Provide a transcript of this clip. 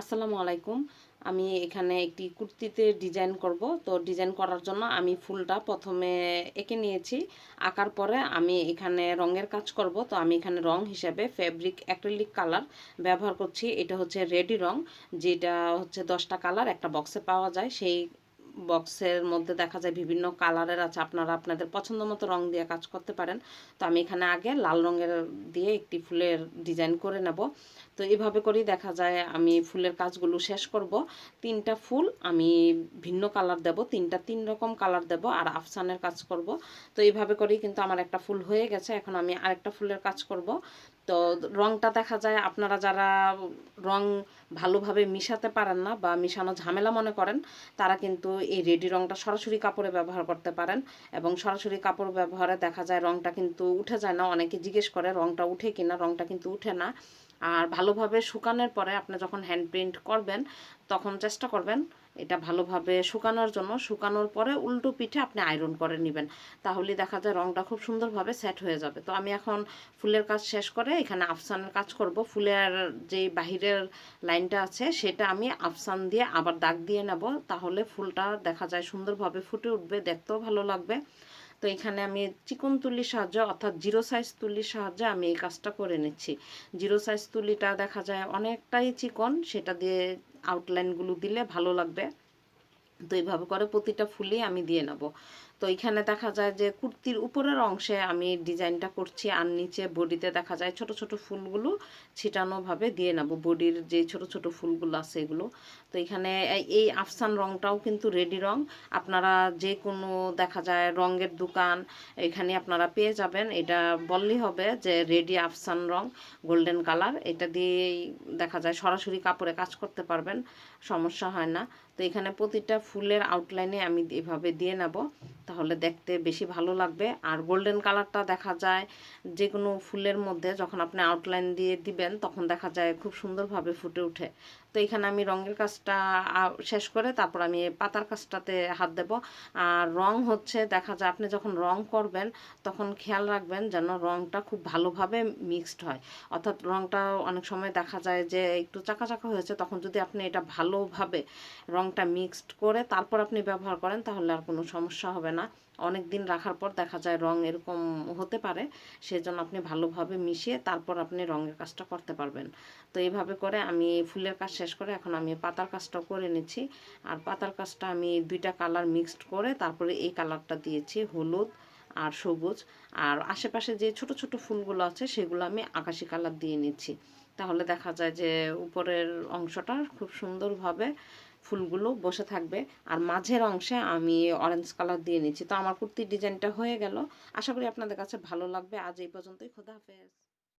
আসসালামু আলাইকুম। আমি এখানে একটি কুর্তিতে ডিজাইন করব। তো ডিজাইন করার জন্য আমি ফুলটা প্রথমে এঁকে নিয়েছি। আঁকার পরে আমি এখানে রঙের কাজ করব। তো আমি এখানে রং হিসেবে ফেব্রিক অ্যাক্রিলিক কালার ব্যবহার করছি। এটা হচ্ছে রেডি রং, যেটা হচ্ছে দশটা কালার একটা বক্সে পাওয়া যায়। সেই বক্সের মধ্যে দেখা যায় বিভিন্ন কালারের আছে, আপনারা আপনাদের পছন্দ মতো রং দিয়ে কাজ করতে পারেন। তো আমি এখানে আগে লাল রঙের দিয়ে একটি ফুলের ডিজাইন করে নেব। তো এভাবে করেই দেখা যায় আমি ফুলের কাজগুলো শেষ করব। তিনটা ফুল আমি ভিন্ন কালার দেব, তিনটা তিন রকম কালার দেব আর আফসানের কাজ করব। তো এইভাবে করেই কিন্তু আমার একটা ফুল হয়ে গেছে। এখন আমি আরেকটা ফুলের কাজ করব। তো রংটা দেখা যায় আপনারা যারা রং ভালোভাবে মিশাতে পারেন না বা মিশানো ঝামেলা মনে করেন, তারা কিন্তু এই রেডি রংটা সরাসরি কাপড়ে ব্যবহার করতে পারেন এবং সরাসরি কাপড় ব্যবহারে দেখা যায় রংটা কিন্তু উঠে যায় না। অনেকে জিজ্ঞেস করে রংটা উঠে কিনা রংটা কিন্তু উঠে না। আর ভালোভাবে শুকানোর পরে আপনি যখন হ্যান্ড প্রিন্ট করবেন, তখন চেষ্টা করবেন এটা ভালোভাবে শুকানোর জন্য। শুকানোর পরে উল্টো পিঠে আপনি আয়রন করে নেবেন। তাহলে দেখা যায় রংটা খুব সুন্দরভাবে সেট হয়ে যাবে। তো আমি এখন ফুলের কাজ শেষ করে এখানে আফসানের কাজ করব। ফুলের যে বাহিরের লাইনটা আছে, সেটা আমি আফসান দিয়ে আবার দাগ দিয়ে নেব। তাহলে ফুলটা দেখা যায় সুন্দরভাবে ফুটে উঠবে, দেখতেও ভালো লাগবে। তো এখানে আমি চিকন তুলির সাহায্যে অর্থাৎ জিরো সাইজ তুলির সাহায্যে আমি এই কাজটা করে নিচ্ছি। জিরো সাইজ তুলিটা দেখা যায় অনেকটাই চিকন, সেটা দিয়ে আউটলাইনগুলো দিলে ভালো লাগবে। তো এইভাবে করে প্রতিটা ফুলই আমি দিয়ে নেব। তো এখানে দেখা যায় যে কুর্তির উপরের অংশে আমি ডিজাইনটা করছি আর নিচে বডিতে দেখা যায় ছোট ছোট ফুলগুলো ছিটানোভাবে দিয়ে নেব। বডির যে ছোট ছোট ফুলগুলো আছে এগুলো। তো এখানে এই আফসান রংটাও কিন্তু রেডি রং। আপনারা যে কোনো দেখা যায় রঙের দোকান এখানে আপনারা পেয়ে যাবেন। এটা বললেই হবে যে রেডি আফসান রং, গোল্ডেন কালার। এটা দিয়েই দেখা যায় সরাসরি কাপড়ে কাজ করতে পারবেন, সমস্যা হয় না। তো এখানে প্রতিটা ফুলের আউটলাইনে আমি এভাবে দিয়ে নেব। তাহলে দেখতে বেশি ভালো লাগবে। আর গোল্ডেন কালারটা দেখা যায় যে কোনো ফুলের মধ্যে, যখন আপনি আউটলাইন দিয়ে দিবেন, তখন দেখা যায় খুব সুন্দরভাবে ফুটে ওঠে। তো এখানে আমি রঙের কাজটা শেষ করে তারপর আমি পাতার কাজটাতে হাত দেব। আর রং হচ্ছে, দেখা যায় আপনি যখন রং করবেন, তখন খেয়াল রাখবেন যেন রংটা খুব ভালোভাবে মিক্সড হয়। অর্থাৎ রংটা অনেক সময় দেখা যায় যে একটু চাকা চাকা হয়েছে, তখন যদি আপনি এটা ভালোভাবে রংটা মিক্সড করে তারপর আপনি ব্যবহার করেন, তাহলে আর কোনো সমস্যা হবে না। অনেক দিন রাখার পর দেখা যায় রং এরকম হতে পারে, সেজন্য আপনি ভালোভাবে মিশিয়ে তারপর আপনি রঙের কাজটা করতে পারবেন। তো এইভাবে করে আমি ফুলের কাজ শেষ করে এখন আমি পাতার কাজটাও করে নিচ্ছি। আর পাতার কাজটা আমি দুইটা কালার মিক্সড করে তারপরে এই কালারটা দিয়েছি হলুদ আর সবুজ। আর আশেপাশে যে ছোট ছোট ফুলগুলো আছে সেগুলো আমি আকাশি কালার দিয়ে নিচ্ছি। তাহলে দেখা যায় যে উপরের অংশটা খুব সুন্দরভাবে ফুলগুলো বসে থাকবে। আর মাঝের অংশে আমি অরেঞ্জ কালার দিয়ে নিচ্ছি। তো আমার কুর্তির ডিজাইনটা হয়ে গেল। আশা করি আপনাদের কাছে ভালো লাগবে। আজ এই পর্যন্তই। খোদা হাফেজ।